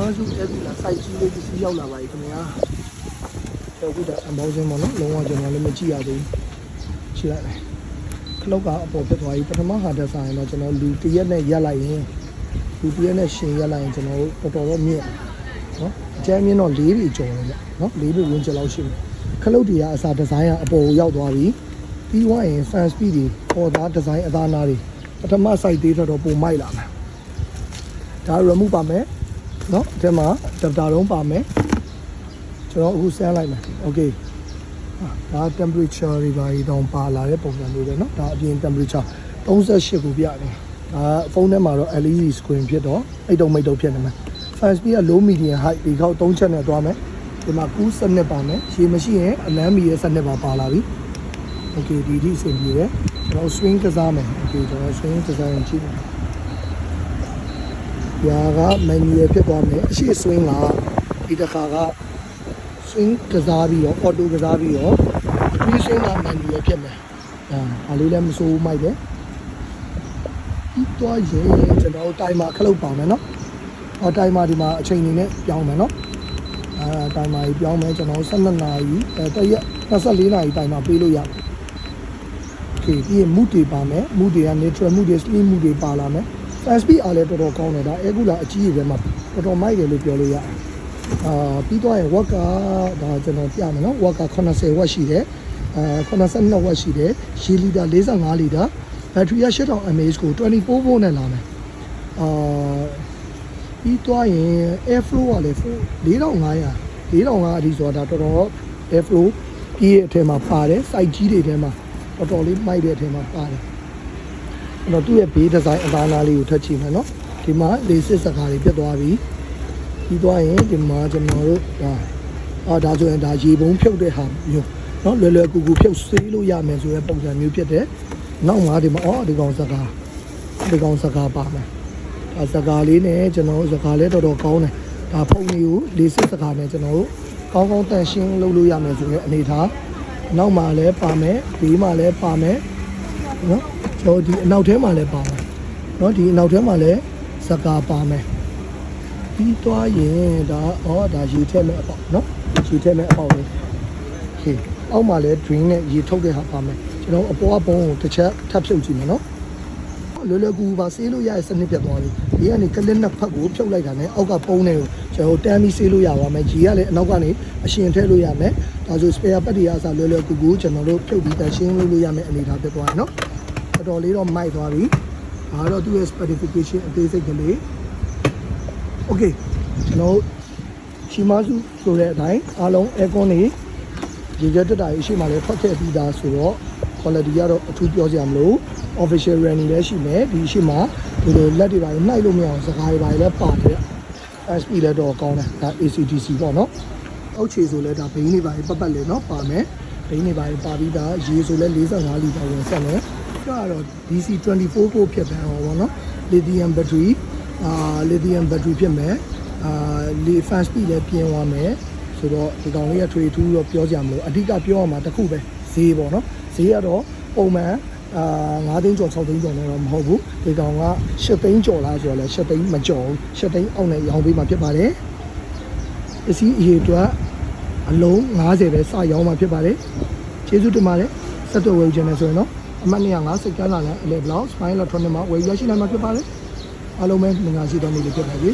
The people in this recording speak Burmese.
မားစုအဲ့ဒီလာ site ကြီးလေးတစ်စီးရောက်လာပါပြီခင်ဗျာကျော်ခုဒါအမောင်းစင်းပေါ့နော်လုံးဝကျွန်တော်လည်းမကြည့်ရသေးဘူးကြည့်လိုက်မယ်ခလုတ်ကအပေါ်ဖြစ်သွားပြီပထမဟာတက်ဆိုင်တော့ကျွန်တော်လူတရက်နဲ့ရက်လိုက်ရင်လူတရက်နဲ့ရှင်ရက်လိုက်ရင်ကျွန်တော်တို့တော်တော်တော့မြင့်နော်အကျန်းမြင့်တော့၄ပြီကျော်တယ်ဗျနော်၄ပြီဝန်းကျင်လောက်ရှိတယ်ခလုတ်တွေကအစားဒီဇိုင်းကအပေါ်ကိုရောက်သွားပြီပြီးသွားရင် fan speed တွေပေါ်သားဒီဇိုင်းအသားနာတွေပထမ site သေးတော့ပုံမိုက်လာမယ်ဒါ remove ပါမယ် နော်အထက်မှာ adapter လုံးပါမယ်ကျွန်တော်အခုဆန်းလိုက်မယ် okay ဒါ temperature တွေပါတောင်ပါလာတဲ့ပုံစံမျိုးပဲเนาะဒါအပြင် temperature 38ကိုပြတယ်ဒါဖုန်းထဲမှာတော့ LED screen ဖြစ်တော့အိတ်တုံမိတ်တုံဖြစ်နေမှာ fan speed က low medium high ဒီခေါက်3ချက်နဲ့သွားမယ်ဒီမှာကူးစနစ်ပါမယ်ရေမရှိရင်အလန်းမီရဲ့စနစ်ပါပါလာပြီ okay ဒီဒီအဆင်ပြေတယ်ကျွန်တော် swing ကစားမယ် okay ကျွန်တော် swing ကစားရင်ကြည့်မယ် ညာက manual ဖြစ်သွားမယ်အရှိ swing ကဒီတစ်ခါက swing ကစားပြီးတော့ auto ကစားပြီးတော့ free swing က manual ဖြစ်မယ်အာဒါလေးလည်းမစိုးဘူးမိုက်တယ်ဒီတော့ရင်ကျွန်တော်တိုင်မာခလုတ်ပါမယ်နော်ဟောတိုင်မာဒီမှာအချိန်နေနဲ့ပြောင်းမယ်နော်အာတိုင်မာကြီးပြောင်းမယ်ကျွန်တော်12နာရီအဲတရက်24နာရီတိုင်မာပေးလို့ရတယ်โอเคပြီးရင် mood တွေပါမယ် mood တွေက neutral mood တွေ sleep mood တွေပါလာမယ် fast speed အားလည်းတော်တော်ကောင်းတယ်ဒါအဲကူလာအကြီးကြီးပဲမှာတော်တော်မိုက်တယ်လို့ပြောလို့ရတယ်အာပြီးတော့ရင် watt ကဒါကျွန်တော်ပြမယ်နော် watt က80 watt ရှိတယ်အာ82 watt ရှိတယ်ရေလီတာ45လီတာဘက်ထရီက8000 mAh ကို24 volt နဲ့လာမယ်အာပြီးတော့ရင် air flow ကလည်း4500 4500အထိဆိုတာဒါတော်တော် air flow ပြည့်ရဲ့အထက်မှာပါတယ် site ကြီးတွေထဲမှာတော်တော်လေးမိုက်တဲ့အထက်မှာပါတယ် အဲ့တော့သူ့ရဲ့ဘေးဒီဇိုင်းအသားနာလေးကိုထပ်ကြည့်မယ်နော်ဒီမှာလေစစ်စကားတွေပြတ်သွားပြီပြီးသွားရင်ဒီမှာကျွန်တော်တို့ဒါအာဒါဆိုရင်ဒါရေပုံးဖြုတ်တဲ့ဟာမျိုးနော်လွယ်လွယ်ကူကူဖြုတ်ဆေးလို့ရမယ်ဆိုတဲ့ပုံစံမျိုးဖြစ်တယ်နောက်မှာဒီမှာအော်ဒီကောင်စကားဒီကောင်စကားပါမယ်ဒါစကားလေးနဲ့ကျွန်တော်တို့စကားလေးတော်တော်ကောင်းတယ်ဒါဖုန်းလေးကိုလေစစ်စကားနဲ့ကျွန်တော်တို့ကောင်းကောင်းတန်ရှင်းလုပ်လို့ရမယ်ဆိုတဲ့အနေထားနောက်မှာလည်းပါမယ်ဘေးမှာလည်းပါမယ်နော် ကျွန်တော်ဒီအနောက်ထဲမှာလည်းပါမယ်နော်ဒီအနောက်ထဲမှာလည်းစကားပါမယ်ပြီးသွားရင်ဒါဩဒါရေထက်မဲ့အပေါက်နော်ရေထက်မဲ့အပေါက်လေး โอเคအောက်မှာလည်း drain နဲ့ရေထုတ်တဲ့ဟာပါမယ်ကျွန်တော်အပေါ်အပုံးကိုတစ်ချက်ထပ်ဖြုတ်ကြည့်မယ်နော်လွယ်လွယ်ကူကူပါဆေးလို့ရတဲ့စနစ်ပြတ်သွားပြီဒီကနေကလစ်နှစ်ဖက်ကိုဖြုတ်လိုက်တာနဲ့အောက်ကပုံးတွေကိုကျွန်တော်တန်းပြီးဆေးလို့ရပါမယ်ကြီးကလည်းအနောက်ကနေအရှင်ထည့်လို့ရမယ်ဒါဆို spare ပတ်တွေအားစားလွယ်လွယ်ကူကူကျွန်တော်တို့ဖြုတ်ပြီးတန်ရှင်းလို့လို့ရမယ်အနေထားပြတ်သွားတယ်နော် တော်တော်လေးတော့မိုက်သွားပြီဒါတော့သူ့ရဲ့ specification အသေးစိတ်ကလေး okay ကျွန်တော်ရှီမာစုဆိုတဲ့အတိုင်းအားလုံး aircon တွေရေကြက်တက်တာရေးရှိမှလည်းထွက်ခဲ့ပြီးသားဆိုတော့ quality ကတော့အထူးပြောစရာမလို official running လည်းရှိမယ်ဒီရှိမှဒီလိုလက်တွေပါနှိုက်လို့မရအောင်စကားတွေပါလည်းပါတယ် SP လည်းတော့ကောင်းတယ်ဒါ ACDC ပေါ့နော်အောက်ခြေဆိုလည်းဒါဘိန်းတွေပါပတ်ပတ်လေနော်ပါမယ်ဘိန်းတွေပါပါပြီးသားရေဆိုလည်း45လီတာဝင်ဆက်မယ် ကတော့ DC 24 volt ဖြစ်တယ်ဟောပေါ့နော် lithium battery အာ lithium battery ဖြစ်မယ်အာလေ fan speed လည်းပြင်းသွားမယ်ဆိုတော့ဒီကောင်လေးကထွေထူးတော့ပြောကြမလို့အဓိကပြောရမှာတစ်ခုပဲဈေးပေါ့နော်ဈေးကတော့ပုံမှန်အာ9သိန်းကျော်6သိန်းကျော်နဲ့တော့မဟုတ်ဘူးဒီကောင်က10သိန်းကျော်လားဆိုတော့လဲ10သိန်းမကျော်ဘူး10သိန်းအောက်နဲ့ရောင်းပေးမှာဖြစ်ပါတယ်ပစ္စည်းအရေးအတွက်အလုံး90ပဲစရောင်းမှာဖြစ်ပါတယ်ကျေးဇူးတင်ပါတယ်ဆက်သွယ်ဝယ်ယူခြင်းနဲ့ဆိုရင်တော့ အမှတ်205စိတ်ကမ်းလာလဲအလဲဘလောက် smile electronic မှာဝယ်ယူရရှိနိုင်မှာဖြစ်ပါတယ်အားလုံးပဲငါရှိတော်မူလို့ဖြစ်ပါစေ